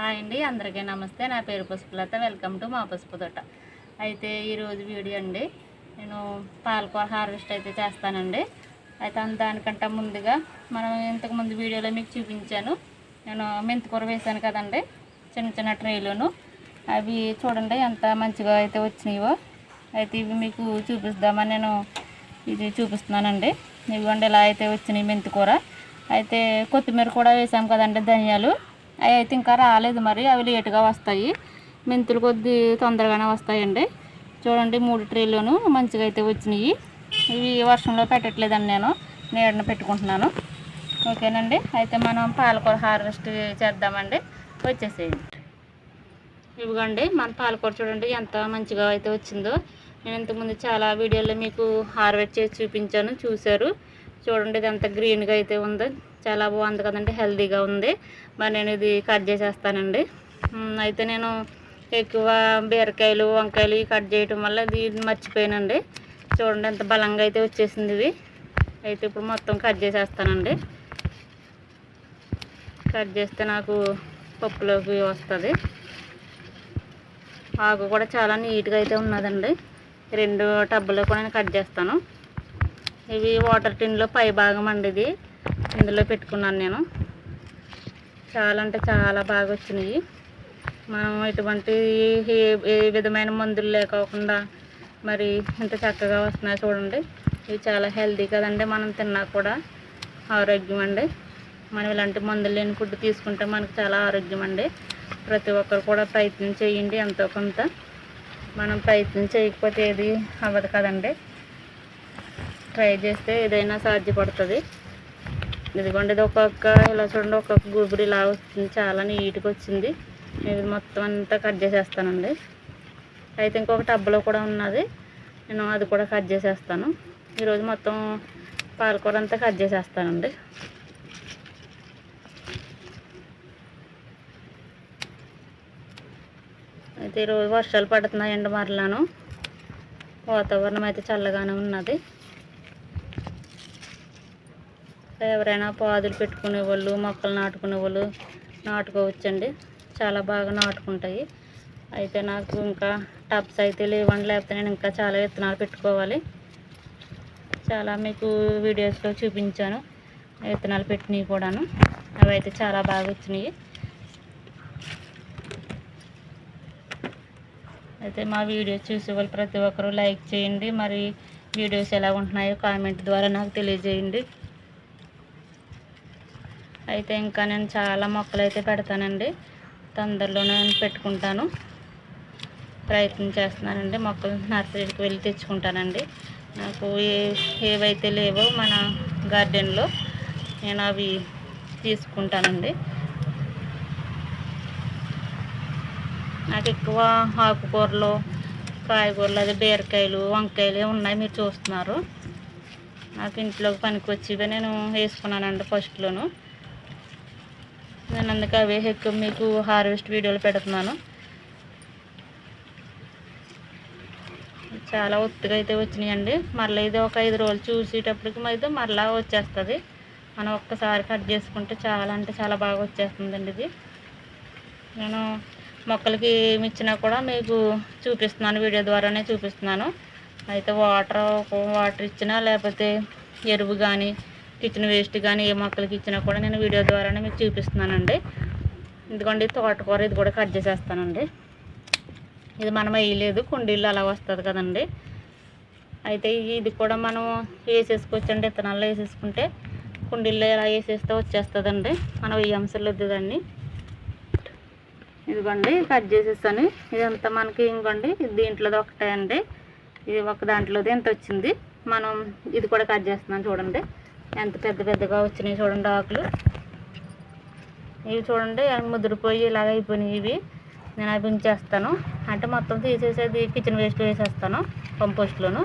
Hi అండి అందరికీ నమస్తే. నా పేరు పుష్పలత వెల్కమ్ టు మా పసుపు తోట. అయితే ఈరోజు వీడియో అండి. నేను పాలకూర హార్వెస్ట్ అయితే చేస్తానండి. అయితే దానికంటే ముందుగా మనం ఇంతకుముందు వీడియోలో మీకు చూపించాను. నేను మెంతికూర వేశాను కదండి చిన్న చిన్న ట్రేలోను. అవి చూడండి ఎంత మంచిగా అయితే వచ్చినాయో. అయితే ఇవి మీకు చూపిస్తామని నేను ఇది చూపిస్తున్నానండి. ఇవ్వండి ఇలా అయితే వచ్చినాయి మెంతికూర అయితే కొత్తిమీర కూడా వేసాం కదండి ధనియాలు. అవి అయితే ఇంకా రాలేదు మరి. అవి లేటుగా వస్తాయి. మెంతులు కొద్ది తొందరగానే వస్తాయండి. చూడండి మూడు ట్రేలోను మంచిగా అయితే వచ్చినాయి. ఇవి వర్షంలో పెట్టట్లేదండి నేను నీడన పెట్టుకుంటున్నాను. ఓకేనండి. అయితే మనం పాలకూర హార్వెస్ట్ చేద్దామండి. వచ్చేసేయండి. ఇవ్వండి మన పాలకూర చూడండి ఎంత మంచిగా అయితే వచ్చిందో. నేను ఇంతకుముందు చాలా వీడియోలో మీకు హార్వెస్ట్ చేసి చూపించాను చూశారు. చూడండి ఇది ఎంత గ్రీన్గా అయితే ఉందో. చాలా బాగుంది కదండి హెల్తీగా ఉంది. మరి నేను ఇది కట్ చేసేస్తానండి. అయితే నేను ఎక్కువ బీరకాయలు వంకాయలు కట్ చేయటం వల్ల ఇది మర్చిపోయానండి. చూడండి ఎంత బలంగా అయితే వచ్చేసింది ఇది. అయితే ఇప్పుడు మొత్తం కట్ చేసేస్తానండి. కట్ చేస్తే నాకు పప్పులోకి వస్తుంది. ఆకు కూడా చాలా నీట్గా అయితే ఉన్నదండి. రెండు టబ్బులో కూడా నేను కట్ చేస్తాను. ఇవి వాటర్ టిన్లో పై భాగం అండి ఇది. ఇందులో పెట్టుకున్నాను నేను. చాలా అంటే చాలా బాగా వచ్చినాయి. మనం ఎటువంటి ఏ ఏ విధమైన మందులు లేకోకుండా మరి ఇంత చక్కగా వస్తున్నాయి చూడండి. ఇవి చాలా హెల్తీ కదండి మనం తిన్నా కూడా. ఆరోగ్యం అండి. మనం ఇలాంటి మందులు లేని ఫుడ్ తీసుకుంటే మనకు చాలా ఆరోగ్యం అండి. ప్రతి ఒక్కరు కూడా ప్రయత్నం చేయండి ఎంతో కొంత. మనం ప్రయత్నం చేయకపోతే ఏది అవ్వదు కదండి. ట్రై చేస్తే ఏదైనా సాధ్యపడుతుంది. ఇదిగోండి ఇది ఒక్కొక్క ఇలా చూడండి ఒక్కొక్క గుబురు ఇలా వస్తుంది. చాలా నీట్గా వచ్చింది. ఇది మొత్తం అంతా కట్ చేసేస్తానండి. అయితే ఇంకొక టబ్బులో కూడా ఉన్నది. నేను అది కూడా కట్ చేసేస్తాను. ఈరోజు మొత్తం పాలకూర అంతా కట్ చేసేస్తానండి. అయితే ఈరోజు వర్షాలు పడుతున్నాయండి మరలాను. వాతావరణం అయితే చల్లగానే ఉన్నది. ఎవరైనా పాదులు పెట్టుకునే వాళ్ళు మొక్కలు నాటుకునే వాళ్ళు నాటుకోవచ్చండి. చాలా బాగా నాటుకుంటాయి. అయితే నాకు ఇంకా టబ్స్ అయితే లేవండి లేకపోతే నేను ఇంకా చాలా విత్తనాలు పెట్టుకోవాలి. చాలా మీకు వీడియోస్లో చూపించాను విత్తనాలు పెట్టినవి కూడాను. అవి అయితే చాలా బాగా వచ్చినాయి. అయితే మా వీడియోస్ చూసే వాళ్ళు ప్రతి ఒక్కరూ లైక్ చేయండి. మరి వీడియోస్ ఎలా ఉంటున్నాయో కామెంట్ ద్వారా నాకు తెలియజేయండి. అయితే ఇంకా నేను చాలా మొక్కలు అయితే పెడతానండి. తొందరలోనే పెట్టుకుంటాను. ప్రయత్నం చేస్తున్నానండి. మొక్కలు నర్సరీకి వెళ్ళి తెచ్చుకుంటానండి. నాకు ఏ ఏవైతే లేవో మన గార్డెన్లో నేను అవి తీసుకుంటానండి. నాకు ఎక్కువ ఆకుకూరలు కాయగూరలు అది బీరకాయలు వంకాయలు ఉన్నాయి మీరు చూస్తున్నారు. నాకు ఇంట్లోకి పనికి వచ్చేవి నేను వేసుకున్నానండి ఫస్ట్లోను. నేను అందుకే అవే ఎక్కువ మీకు హార్వెస్ట్ వీడియోలు పెడుతున్నాను. చాలా ఒత్తుగా అయితే వచ్చినాయండి. మరలా ఇది ఒక ఐదు రోజులు చూసేటప్పటికి అయితే మరలా వచ్చేస్తుంది. మనం ఒక్కసారి కట్ చేసుకుంటే చాలా అంటే చాలా బాగా వచ్చేస్తుందండి ఇది. నేను మొక్కలకి ఏమి ఇచ్చినా కూడా మీకు చూపిస్తున్నాను వీడియో ద్వారానే చూపిస్తున్నాను. అయితే వాటర్ వాటర్ ఇచ్చినా లేకపోతే ఎరువు కానీ కిచెన్ వేస్ట్ కానీ ఏ మొక్కలకి ఇచ్చినా కూడా నేను వీడియో ద్వారానే మీకు చూపిస్తున్నానండి. ఇదిగోండి తోటకూర ఇది కూడా కట్ చేసేస్తానండి. ఇది మనం వేయలేదు కుండీల్లో అలా వస్తుంది కదండి. అయితే ఇది కూడా మనం వేసేసుకోవచ్చండి విత్తనాల్లో వేసేసుకుంటే కుండీల్లో ఎలా వేసేస్తే వచ్చేస్తుందండి. మనం ఈ అంశాలు వద్దు దాన్ని ఇదిగోండి కట్ చేసేసాను ఇదంతా మనకి ఇంకోండి దీంట్లోది ఒకటే అండి. ఇది ఒక దాంట్లోది ఎంత వచ్చింది? మనం ఇది కూడా కట్ చేస్తున్నాం చూడండి. ఎంత పెద్ద పెద్దగా వచ్చినాయి చూడండి ఆకులు. ఇవి చూడండి ముదిరిపోయి ఇలాగ అయిపోయినాయి ఇవి. నేను అవి ఉంచేస్తాను. అంటే మొత్తం తీసేసేది కిచెన్ వేస్ట్ వేసేస్తాను కంపోస్ట్లోను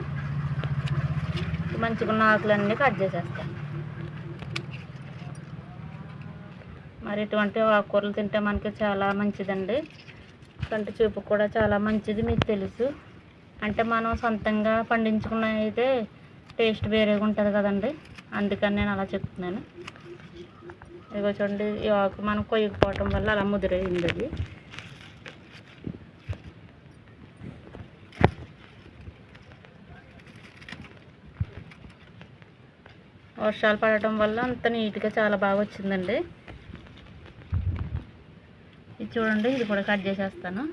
మంచిగా ఉన్న ఆకులన్నీ కట్ చేసేస్తాను. మరి ఇటువంటి ఆకుకూరలు తింటే మనకి చాలా మంచిదండి. కంటి చూపు కూడా చాలా మంచిది మీకు తెలుసు. అంటే మనం సొంతంగా పండించుకున్న అయితే టేస్ట్ వేరేగా ఉంటుంది కదండి. అందుకని నేను అలా చెప్తున్నాను. ఇదిగో చూడండి ఈ ఆకు మనం కొయ్యకపోవటం వల్ల అలా ముదిరైంది అది. వర్షాలు పడటం వల్ల అంత నీట్గా చాలా బాగా వచ్చిందండి. ఇది చూడండి ఇది కూడా కట్ చేసేస్తాను.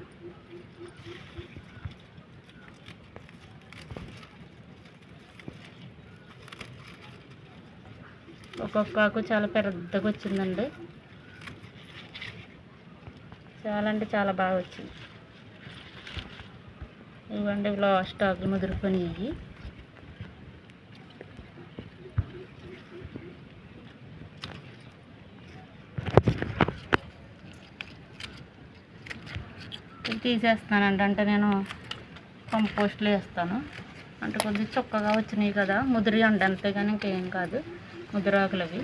ఒక్కొక్క ఆకు చాలా పెద్దగా వచ్చిందండి. చాలా అంటే చాలా బాగా వచ్చింది. ఇవ్వండి లాస్ట్ ఆకులు ముదిరిపోయినాయి. తీసేస్తానండి అంటే నేను కంపోస్ట్లో వేస్తాను. అంటే కొద్దిగా చొక్కగా వచ్చినాయి కదా ముదిరి అండి అంతేగాని ఇంకేం కాదు. ముద్రాకులు అవి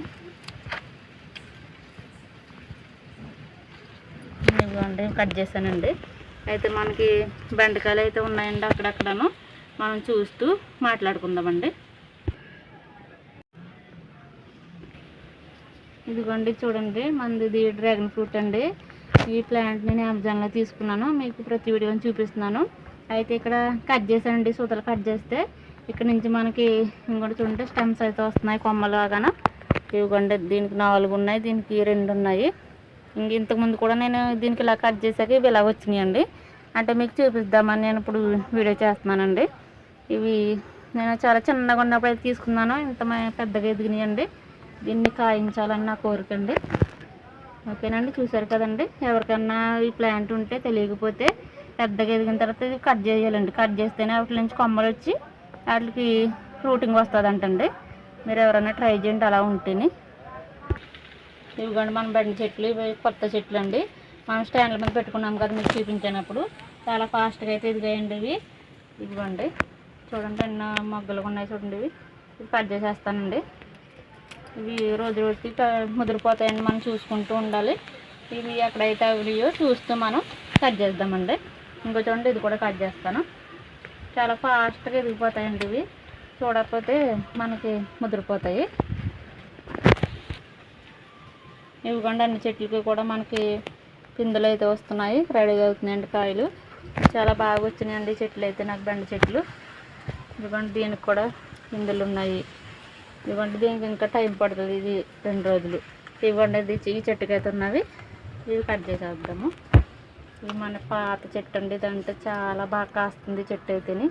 ఇవ్వండి కట్ చేశానండి. అయితే మనకి బెండకాయలు అయితే ఉన్నాయండి అక్కడక్కడను. మనం చూస్తూ మాట్లాడుకుందామండి. ఇదిగోండి చూడండి మనది డ్రాగన్ ఫ్రూట్ అండి. ఈ ప్లాంట్ నేను అమెజాన్లో తీసుకున్నాను. మీకు ప్రతి వీడియోని చూపిస్తున్నాను. అయితే ఇక్కడ కట్ చేశానండి సూతలు కట్ చేస్తే. ఇక్కడ నుంచి మనకి ఇంకోటి చూడండి స్టెమ్స్ అయితే వస్తున్నాయి కొమ్మలాగాన. ఇవ్వండి దీనికి నాలుగు ఉన్నాయి దీనికి రెండు ఉన్నాయి. ఇంక ఇంతకుముందు కూడా నేను దీనికి ఇలా కట్ చేశాక ఇవి ఇలా వచ్చినాయండి. అంటే మీకు చూపిద్దామని నేను ఇప్పుడు వీడియో చేస్తున్నానండి. ఇవి నేను చాలా చిన్నగా ఉన్నప్పుడు అయితే తీసుకున్నాను ఇంత పెద్దగా ఎదిగినాయండి. దీన్ని కాయించాలని నా కోరిక అండి. ఓకేనండి చూసారు కదండి. ఎవరికన్నా ఈ ప్లాంట్ ఉంటే తెలియకపోతే పెద్దగా ఎదిగిన తర్వాత ఇది కట్ చేయాలండి. కట్ చేస్తేనే వాటి నుంచి కొమ్మలు వచ్చి వాటికి ఫ్రూటింగ్ వస్తుంది అంటండి మీరు ఎవరైనా ట్రై చేయండి అలా ఉంటేనే. ఇవిగోండి మన బండి చెట్లు ఇవి కొత్త చెట్లు అండి మనం స్టాండ్ల మీద పెట్టుకున్నాం కదా మీకు చూపించినప్పుడు. చాలా ఫాస్ట్గా అయితే ఎదిగాయండి ఇవి. ఇదిగోండి చూడండి ఎన్న మొగ్గలు ఉన్నాయి చూడండి ఇవి. ఇవి కట్ చేసేస్తానండి. ఇవి రోజు రోజుకి ముదిరిపోతాయండి మనం చూసుకుంటూ ఉండాలి. ఇవి ఎక్కడైతే అవియో చూస్తూ మనం కట్ చేద్దామండి. ఇంకో చూడండి ఇది కూడా కట్ చేస్తాను. చాలా ఫాస్ట్గా ఎదిగిపోతాయండి ఇవి. చూడకపోతే మనకి ముదిరిపోతాయి. ఇవిగోండి అన్ని చెట్లకి కూడా మనకి పిందులు అయితే వస్తున్నాయి. రెడీగా అవుతున్నాయండి కాయలు. చాలా బాగా వచ్చినాయండి చెట్లు అయితే నాకు బెండ చెట్లు. ఇదిగోండి దీనికి కూడా పిందులు ఉన్నాయి. ఇవ్వండి దీనికి ఇంకా టైం పడుతుంది ఇది రెండు రోజులు. ఇవ్వండి ఇది ఈ చెట్టుకైతే ఉన్నవి. ఇవి కట్ చేసేద్దాము. ఇది మన పాత చెట్టు అండి ఇదంటే చాలా బాగా కాస్తుంది చెట్టు అయితేని.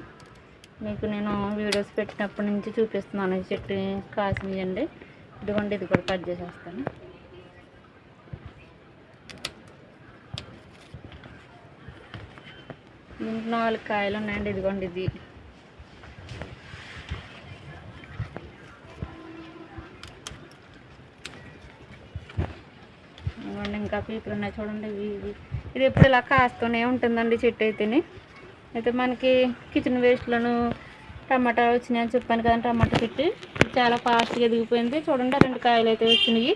మీకు నేను వీడియోస్ పెట్టినప్పటి నుంచి చూపిస్తున్నాను ఈ చెట్టు కాసినాయండి. ఇదిగోండి ఇది కూడా కట్ చేసేస్తాను. నాలుగు కాయలు ఉన్నాయండి ఇదిగోండి ఇది. ఇదిగోండి ఇంకా పీపులు ఉన్నాయి చూడండి ఇవి. ఇది ఎప్పుడు ఇలా కాస్తూనే ఉంటుందండి చెట్టు అయితేనే. అయితే మనకి కిచెన్ వేస్ట్లను టమాటా వచ్చినాయి అని చెప్పాను కదా టమాటా చెట్టు. చాలా ఫాస్ట్గా ఎదిగిపోయింది. చూడండి ఆ రెండు కాయలు అయితే వచ్చినాయి.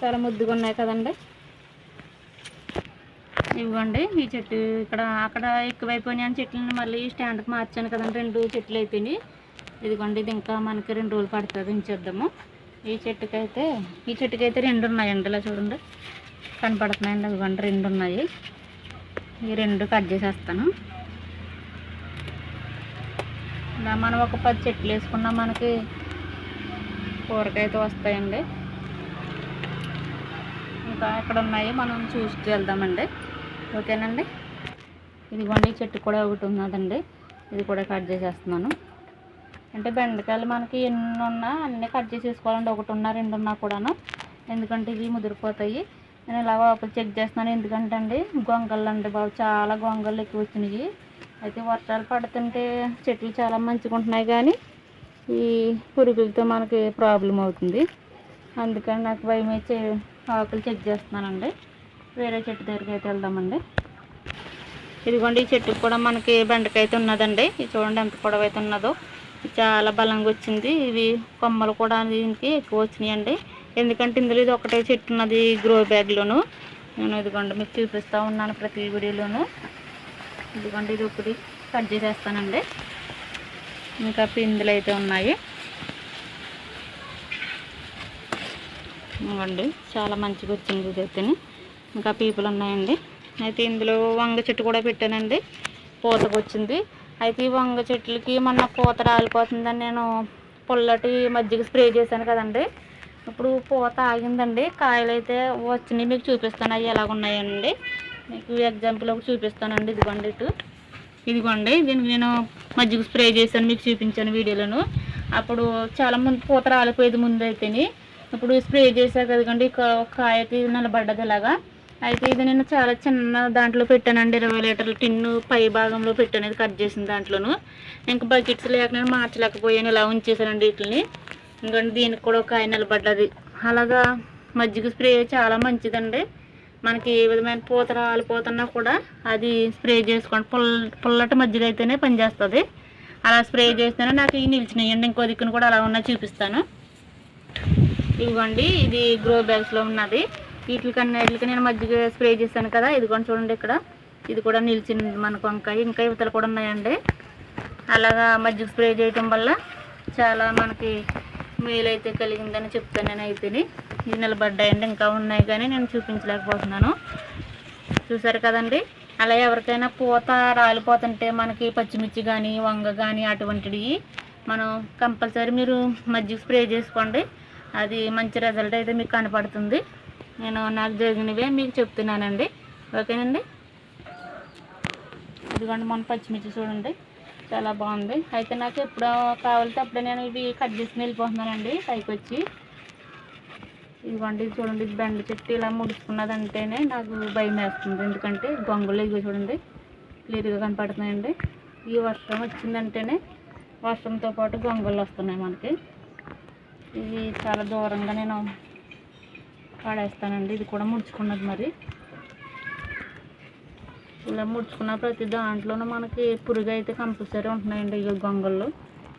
చాలా ముద్దుగా ఉన్నాయి కదండి. ఇవ్వండి ఈ చెట్టు ఇక్కడ అక్కడ ఎక్కువైపోయినాయి అని చెట్లను మళ్ళీ స్టాండ్కి మార్చాను కదండి. రెండు చెట్లు అయిపోయినాయి ఇదిగోండి ఇది ఇంకా మనకి రెండు రోజులు పడుతుంది ఉంచేద్దాము. ఈ చెట్టుకైతే ఈ చెట్టుకైతే రెండు ఉన్నాయండి ఇలా చూడండి. కనపడుతున్నాయండి. ఇదిగోండి రెండు ఉన్నాయి ఈ రెండు కట్ చేసేస్తాను. ఇలా మనం ఒక పది చెట్లు వేసుకున్నా మనకి కూరకాయతో వస్తాయండి. ఇంకా ఎక్కడ ఉన్నాయి మనం చూసి వెళ్దామండి ఓకేనండి? ఇదిగోండి చెట్టు కూడా ఒకటి ఉన్నదండి. ఇది కూడా కట్ చేసేస్తున్నాను. అంటే బెండకాయలు మనకి ఎన్ని ఉన్నా అన్నీ కట్ చేసేసుకోవాలండి. ఒకటి ఉన్నా రెండు ఉన్నా కూడాను. ఎందుకంటే ఇవి ముదిరిపోతాయి. నేను ఇలా లోపల చెక్ చేస్తున్నాను. ఎందుకంటే అండి గొంగళ్ళు అండి బాబు. చాలా గొంగళ్ళు ఎక్కువ వచ్చినాయి. అయితే వర్షాలు పడుతుంటే చెట్లు చాలా మంచిగా ఉంటున్నాయి కానీ ఈ పురుగులతో మనకి ప్రాబ్లం అవుతుంది. అందుకని నాకు భయం వేసి ఆకులు చెక్ చేస్తున్నానండి. వేరే చెట్టు దగ్గరికి అయితే వెళ్దామండి. ఇదిగోండి ఈ చెట్టుకు కూడా మనకి బెండకాయ అయితే ఉన్నదండి. ఇది చూడండి ఎంత పొడవు అయితే ఉన్నదో. చాలా బలంగా వచ్చింది. ఇవి కొమ్మలు కూడా దీనికి ఎక్కువ వచ్చినాయండి. ఎందుకంటే ఇందులో ఇది ఒకటే చెట్టు ఉన్నది గ్రో బ్యాగ్లోను నేను ఇదిగోండి మీకు చూపిస్తూ ఉన్నాను ప్రతి వీడియోలోను. ఇదిగోండి ఇది ఒకటి కట్ చేసేస్తానండి. ఇంకా పిందులు అయితే ఉన్నాయి. ఇవ్వండి చాలా మంచిగా వచ్చింది ఇదైతేనే ఇంకా పీపులు ఉన్నాయండి. అయితే ఇందులో వంగ చెట్టు కూడా పెట్టానండి. పూతకు వచ్చింది. అయితే ఈ వంగ చెట్లకి మొన్న పూత రాలిపోతుందని నేను పుల్లటి మజ్జిగ స్ప్రే చేశాను కదండి. ఇప్పుడు పూత ఆగిందండి. కాయలు అయితే వచ్చినాయి. మీకు చూపిస్తాను. అవి ఎలాగున్నాయండి మీకు ఎగ్జాంపుల్ ఒకటి చూపిస్తానండి. ఇదిగోండి ఇటు. ఇదిగోండి. దీనికి నేను మజ్జిగ స్ప్రే చేశాను. మీకు చూపించాను వీడియోలను. అప్పుడు చాలా ముందు పూత రాలిపోయేది ముందు అయితేని ఇప్పుడు స్ప్రే చేశాక కదండి. కాయకి నిలబడ్డది ఇలాగా. అయితే ఇది నేను చాలా చిన్న దాంట్లో పెట్టానండి. ఇరవై లీటర్ల టిన్ను పై భాగంలో పెట్టాను. ఇది కట్ చేసిన దాంట్లోను. ఇంకా బకెట్స్ లేక నేను మార్చలేకపోయాను. ఇలా ఉంచేసానండి వీటిని. ఇంకండి దీనికి కూడా ఒక కాయ నిలబడ్డది అలాగా మజ్జిగ స్ప్రే చాలా మంచిదండి. మనకి ఏ విధమైన పూత రాలిపోతున్నా కూడా అది స్ప్రే చేసుకోండి. పుల్ల పుల్లటి మజ్జిగ అయితేనే పనిచేస్తుంది. అలా స్ప్రే చేస్తేనే నాకు ఇవి నిలిచినాయండి. ఇంకో దిక్కును కూడా అలా ఉన్నా చూపిస్తాను. ఇదిగోండి ఇది గ్రో బ్యాగ్స్లో ఉన్నది. వీటికన్నా వీటికి నేను మజ్జిగ స్ప్రే చేశాను కదా. ఇదిగోండి చూడండి ఇక్కడ. ఇది కూడా నిలిచింది మనకు వంకాయ ఇంకా ఇవతలు కూడా ఉన్నాయండి. అలాగా మజ్జిగ స్ప్రే చేయటం వల్ల చాలా మనకి మేలైతే కలిగిందని చెప్తాను నేను అయితేనే ఇది నిలబడ్డాయండి ఇంకా ఉన్నాయి కానీ నేను చూపించలేకపోతున్నాను. చూసారు కదండి? అలా ఎవరికైనా పూత రాలిపోతుంటే మనకి పచ్చిమిర్చి కానీ వంగ కానీ అటువంటివి మనం కంపల్సరీ మీరు మజ్జిగ స్ప్రే చేసుకోండి. అది మంచి రిజల్ట్ అయితే మీకు కనపడుతుంది. నేను నాకు జరిగినవే మీకు చెప్తున్నానండి. ఓకేనండి? ఇదిగోండి మన పచ్చిమిర్చి చూడండి. చాలా బాగుంది. అయితే నాకు ఎప్పుడో కావాలితే అప్పుడే నేను ఇవి కట్ చేసుకుని వెళ్ళిపోతున్నానండి పైకి వచ్చి ఇదిగోండి ఇది చూడండి బెండ చెట్టు ఇలా ముడుచుకున్నదంటేనే నాకు భయం వేస్తుంది. ఎందుకంటే గొంగలు ఇవి చూడండి క్లియర్గా కనపడుతున్నాయండి. ఈ వర్షం వచ్చిందంటేనే వర్షంతో పాటు గొంగులు వస్తున్నాయి మనకి. ఇవి చాలా దూరంగా నేను పాడేస్తానండి. ఇది కూడా ముడుచుకున్నది మరి. ఇలా ముడుచుకున్న ప్రతి దాంట్లోనూ మనకి పురుగు అయితే కంపల్సరీ ఉంటున్నాయండి ఈ గొంగళ్ళు.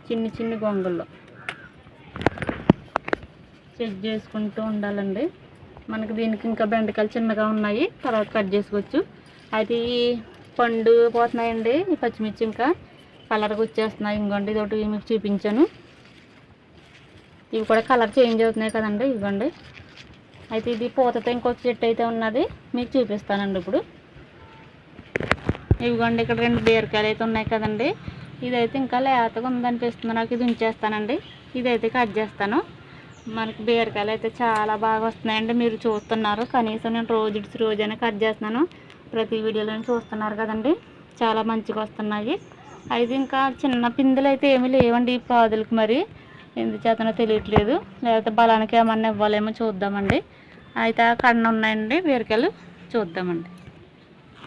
చిన్ని చిన్ని గొంగళ్ళు. చెక్ చేసుకుంటూ ఉండాలండి. మనకి దీనికి ఇంకా బెండకాయలు చిన్నగా ఉన్నాయి తర్వాత కట్ చేసుకోవచ్చు. అది పండు పోతున్నాయండి ఈ పచ్చిమిర్చి ఇంకా కలర్గా వచ్చేస్తున్నాయి. ఇంకోండి ఇది ఒకటి మీకు చూపించాను. ఇవి కూడా కలర్ చేంజ్ అవుతున్నాయి కదండి ఇవ్వండి. అయితే ఇది పూతతో ఇంకొక చెట్టు అయితే ఉన్నది మీకు చూపిస్తానండి ఇప్పుడు. ఇవిగోండి ఇక్కడ రెండు బీరకాయలు అయితే ఉన్నాయి కదండి. ఇదైతే ఇంకా లేతగా ఉందనిపిస్తుంది. నాకు ఇది ఉంచేస్తానండి. ఇదైతే కట్ చేస్తాను. మనకి బీరకాయలు అయితే చాలా బాగా వస్తున్నాయండి. మీరు చూస్తున్నారు. కనీసం నేను రోజు రోజైనా కట్ చేస్తున్నాను. ప్రతి వీడియోలోనే చూస్తున్నారు కదండి. చాలా మంచిగా వస్తున్నాయి. అయితే ఇంకా చిన్న పిందులు అయితే ఏమీ లేవండి ఈ పాదులకు మరి. ఎందుచేతనో తెలియట్లేదు. లేకపోతే బలానికి ఏమన్నా ఇవ్వాలేమో చూద్దామండి. అయితే ఆ కన్న ఉన్నాయండి. బీరకాయలు చూద్దామండి.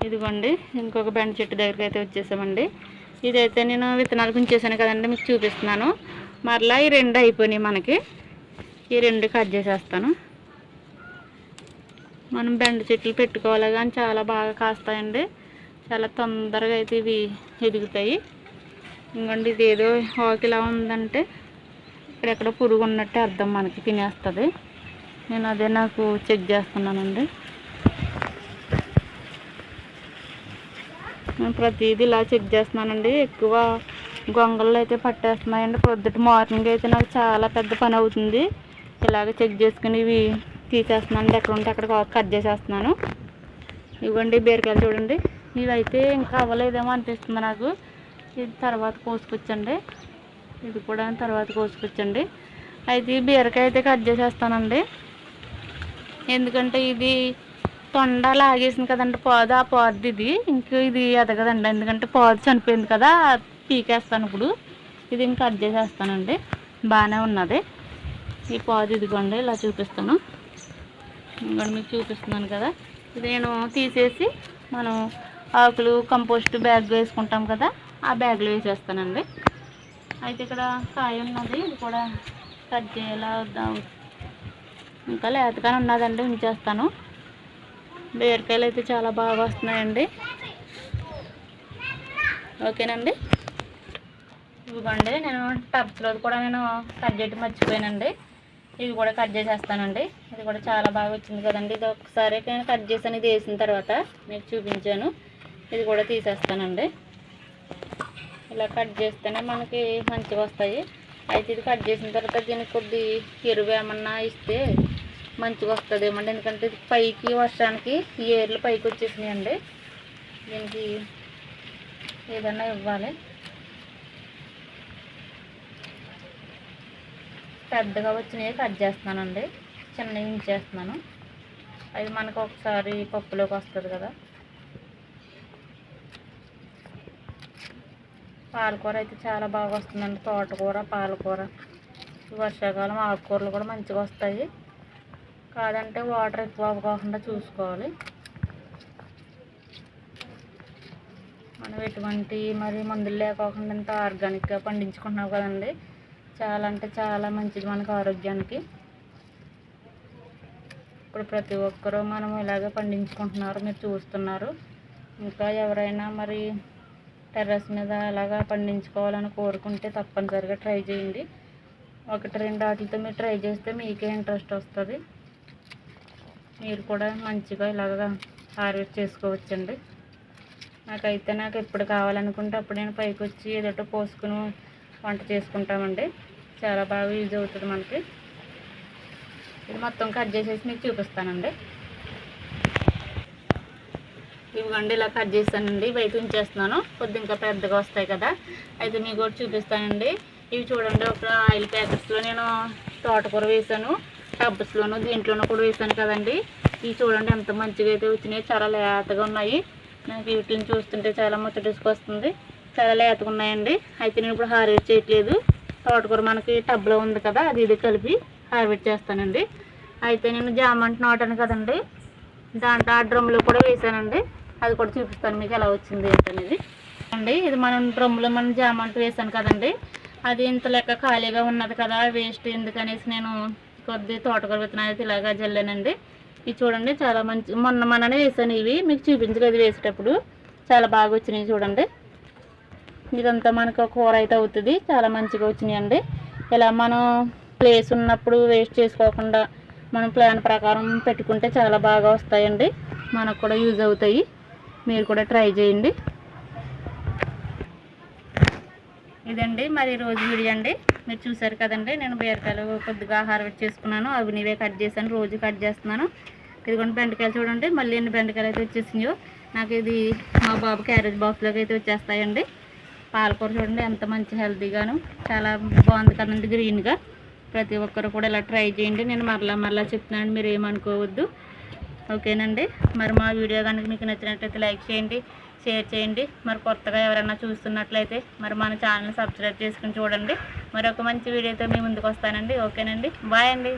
ఇదిగోండి ఇంకొక బెండ చెట్టు దగ్గరికి అయితే వచ్చేసామండి. ఇదైతే నేను విత్తనాలు ఉంచేసాను కదండి మీకు చూపిస్తున్నాను. మరలా ఈ రెండు అయిపోయినాయి మనకి. ఈ రెండు కట్ చేసేస్తాను. మనం బెండ చెట్లు పెట్టుకోవాలి కానీ చాలా బాగా కాస్తాయండి. చాలా తొందరగా అయితే ఇవి ఎదుగుతాయి. ఇంకోండి ఇది ఏదో ఆకిలా ఉందంటే ఇక్కడెక్కడ పురుగు ఉన్నట్టే అర్థం మనకి తినేస్తుంది. నేను అదే నాకు చెక్ చేస్తున్నానండి. నేను ప్రతిదీ ఇలా చెక్ చేస్తున్నానండి. ఎక్కువ గొంగళ్ళు అయితే పట్టేస్తున్నాయండి. పొద్దుట మార్నింగ్ అయితే నాకు చాలా పెద్ద పని అవుతుంది. ఇలాగ చెక్ చేసుకుని ఇవి తీసేస్తున్నాను. ఎక్కడ ఉంటే అక్కడ కట్ చేసేస్తున్నాను. ఇవ్వండి బీరకాయలు చూడండి. ఇవైతే ఇంకా అవ్వలేదేమో అనిపిస్తుంది నాకు. ఇది తర్వాత కోసుకొచ్చండి. ఇది కూడా తర్వాత కోసుకొచ్చండి. అయితే ఈ బీరకాయ అయితే కట్ చేసేస్తానండి. ఎందుకంటే ఇది తొండ లాగేసింది కదండి పాదు ఆ పాదు ఇది. ఇంక ఇది ఎదగదండి ఎందుకంటే పాదు చనిపోయింది కదా పీకేస్తాను ఇప్పుడు. ఇది ఇంకా కట్ చేసేస్తానండి బాగానే ఉన్నది. ఈ పాదు ఇదిగోండి ఇలా చూపిస్తాను. ఇంకోటి మీకు చూపిస్తున్నాను కదా. ఇది నేను తీసేసి మనం ఆకులు కంపోస్ట్ బ్యాగ్ వేసుకుంటాం కదా ఆ బ్యాగ్లో వేసేస్తానండి. అయితే ఇక్కడ కాయ ఉన్నది ఇది కూడా కట్ చేయాలా వద్దా? ఇంకా లేతగానే ఉన్నదండి ఉంచేస్తాను. బీరకాయలు అయితే చాలా బాగా వస్తున్నాయండి. ఓకేనండి? ఇదిగోండి నేను టబ్స్లో కూడా నేను కట్ చేయడం మర్చిపోయానండి. ఇది కూడా కట్ చేసేస్తానండి. ఇది కూడా చాలా బాగా వచ్చింది కదండి. ఇది ఒకసారి నేను కట్ చేసాను ఇది వేసిన తర్వాత మీకు చూపించాను. ఇది కూడా తీసేస్తానండి. ఇలా కట్ చేస్తేనే మనకి మంచిగా వస్తాయి. అయితే ఇది కట్ చేసిన తర్వాత దీనికి కొద్ది ఎరువు ఏమన్నా ఇస్తే మంచిగా వస్తుంది అండి. ఎందుకంటే పైకి వర్షానికి ఈ ఏర్లు పైకి వచ్చేసినాయండి. దీనికి ఏదన్నా ఇవ్వాలి. పెద్దగా వచ్చినాయి కట్ చేస్తున్నానండి. చిన్నవి ఉంచేస్తున్నాను. అది మనకు ఒకసారి పప్పులోకి వస్తుంది కదా. పాలకూర అయితే చాలా బాగా వస్తుందండి. తోటకూర పాలకూర. వర్షాకాలం ఆకుకూరలు కూడా మంచిగా వస్తాయి. కాదంటే వాటర్ ఎక్కువ అవ్వకుండా చూసుకోవాలి. మనం ఎటువంటి మరి మందులు లేకోకుండా ఇంత ఆర్గానిక్గా పండించుకుంటున్నాం కదండి. చాలా అంటే చాలా మంచిది మనకు ఆరోగ్యానికి. ఇప్పుడు ప్రతి ఒక్కరూ మనం ఇలాగే పండించుకుంటున్నారు మీరు చూస్తున్నారు. ఇంకా ఎవరైనా మరి టెర్రస్ మీద అలాగా పండించుకోవాలని కోరుకుంటే తప్పనిసరిగా ట్రై చేయండి. ఒకటి రెండు వాటితో మీరు ట్రై చేస్తే మీకే ఇంట్రెస్ట్ వస్తుంది. మీరు కూడా మంచిగా ఇలాగా హార్వెస్ట్ చేసుకోవచ్చండి. నాకైతే నాకు ఎప్పుడు కావాలనుకుంటే అప్పుడు నేను పైకి వచ్చి ఏదోటో పోసుకుని వంట చేసుకుంటామండి. చాలా బాగా యూజ్ అవుతుంది మనకి. ఇది మొత్తం కట్ చేసేసి మీకు చూపిస్తానండి. ఇవ్వండి ఇలా కట్ చేస్తానండి. బయట ఉంచేస్తున్నాను. కొద్ది ఇంకా పెద్దగా వస్తాయి కదా. అయితే మీకు కూడా చూపిస్తానండి. ఇవి చూడండి ఒక ఆయిల్ ప్యాకెట్స్లో నేను తోటకూర వేసాను. టబ్స్లోను దీంట్లోనూ కూడా వేసాను కదండి. ఇవి చూడండి ఎంత మంచిగా అయితే వచ్చినాయి చాలా లేతగా ఉన్నాయి. నాకు వీటిని చూస్తుంటే చాలా ముచ్చటేసుకొస్తుంది చాలా లేతగా ఉన్నాయండి. అయితే నేను ఇప్పుడు హార్వెస్ట్ చేయట్లేదు. తోటకూర మనకి టబ్లో ఉంది కదా అది ఇది కలిపి హార్వెస్ట్ చేస్తానండి. అయితే నేను జామంట్ నాటాను కదండి. దాంట్లో ఆ డ్రమ్లో కూడా వేసానండి అది కూడా చూపిస్తాను మీకు ఎలా వచ్చింది ఏంటనేది. అండి ఇది మనం డ్రమ్లో మనం జామంట్ వేసాను కదండి. అది ఇంత లెక్క ఖాళీగా ఉన్నది కదా వేస్ట్ ఎందుకనేసి నేను కొద్ది తోటకూర విత్తనాలు అయితే ఇలాగా జల్లానండి. ఇవి చూడండి చాలా మంచి మొన్న మొన్ననే వేసాను ఇవి. మీకు చూపించలేదు వేసేటప్పుడు. చాలా బాగా వచ్చినాయి చూడండి. ఇదంతా మనకు కూర అయితే అవుతుంది. చాలా మంచిగా వచ్చినాయండి. ఇలా మనం ప్లేస్ ఉన్నప్పుడు వేస్ట్ చేసుకోకుండా మనం ప్లాన్ ప్రకారం పెట్టుకుంటే చాలా బాగా వస్తాయండి. మనకు కూడా యూజ్ అవుతాయి. మీరు కూడా ట్రై చేయండి. ఇదండి. మరి రోజు వీడియో అండి. మీరు చూసారు కదండి నేను బీరకాయలు కొద్దిగా హార్వెస్ట్ చేసుకున్నాను. అవి నీవే కట్ చేశాను రోజు కట్ చేస్తున్నాను. ఇదిగోండి బెండకాయలు చూడండి. మళ్ళీ ఎన్ని బెండకాయలు అయితే వచ్చేసినాయో నాకు ఇది మా బాబు క్యారేజ్ బాక్స్లోకి అయితే వచ్చేస్తాయండి. పాలకూర చూడండి ఎంత మంచి హెల్తీగాను చాలా బాగుంది కదండి గ్రీన్గా. ప్రతి ఒక్కరు కూడా ఇలా ట్రై చేయండి. నేను మరలా మరలా చెప్తున్నాను మీరు ఏమనుకోవద్దు. ఓకేనండి. మరి మా వీడియో కనుక మీకు నచ్చినట్లయితే లైక్ చేయండి. షేర్ చేయండి. మరి కొత్తగా ఎవరైనా చూస్తున్నట్లయితే మరి మన ఛానల్ సబ్స్క్రైబ్ చేసుకుని చూడండి. మరి ఒక మంచి వీడియోతో మీ ముందుకు వస్తానండి. ఓకేనండి. బాయ్ అండి.